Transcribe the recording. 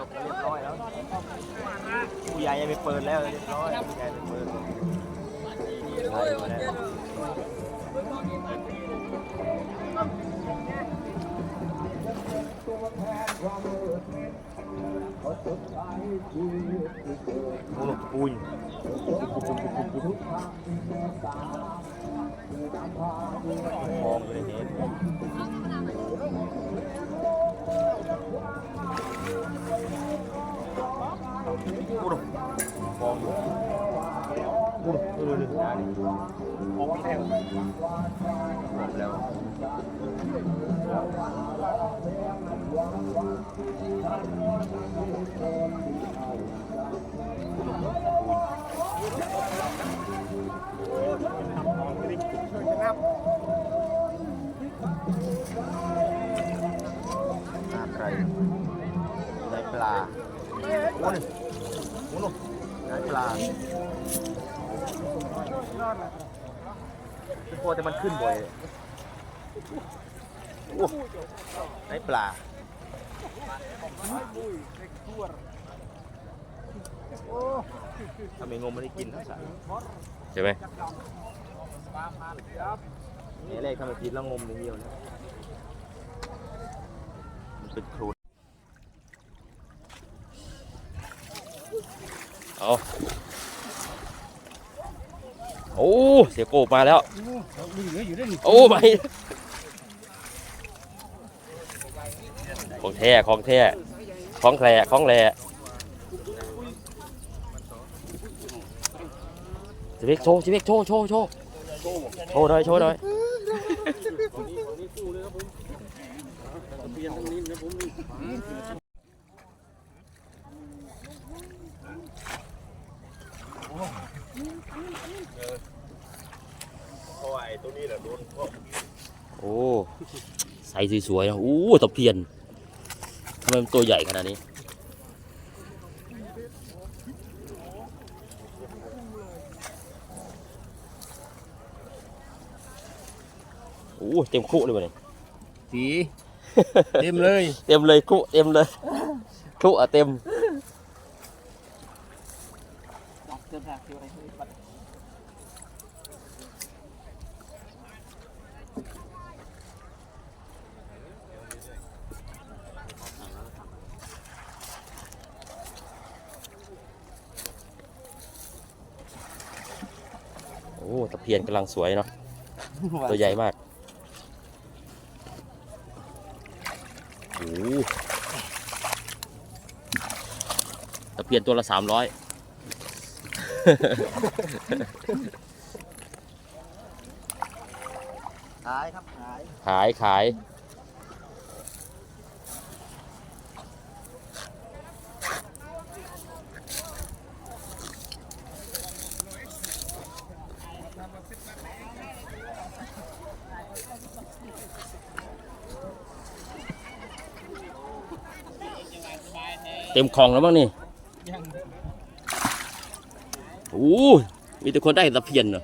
จบเรียบร้อยแล้วผู้ใหญ่ยังไม่เปิดแล้วเรียบร้อยผู้ใหญ่ไม่เปิดใช่มาแล้วโอ้ปุยมองเลยเห็นกู ดูมองอยู่กูดูดูดูนะนี่มองไม่แทงมองแล้วอะไรในปลาโอ้ย โอ้โหนายปลาพอแต่มันขึ้นบ่อยโอ้นายปลาถ้าไม่งมไม่ได้กินทั้งสายใช่ไหมนี่แรกทำไมกินแล้วงมอย่างเดียวนะมันเป็นโครน เอาโอ้เสียโกบมาแล้ว โอ้ไม่ของแท้ของแท้ของแหล่ของแหล่จิเวกโชว์จิเวกโชว์โชว์โชว์โชว์หน่อยโชว์หน่อย เพราะว่าไอ้ตัวนี้แหละโดนพวกโอ้ใส่สวยๆนะโอ้ตะเพียนทำไมมันตัวใหญ่ขนาดนี้โอ้เต็มคุเลยวันนี้สีเต็มเลย เต็มเลยคุเต็มเลยคุอะเต็ม โอ้ตะเพียนกำลังสวยเนาะตัวใหญ่มากโอ้โหตะเพียนตัวละสามร้อย ขายครับขาย ขายขายเต็มคลองแล้วมั้งนี่ โอ้มีแต่คนได้ตะเพียนเหรอ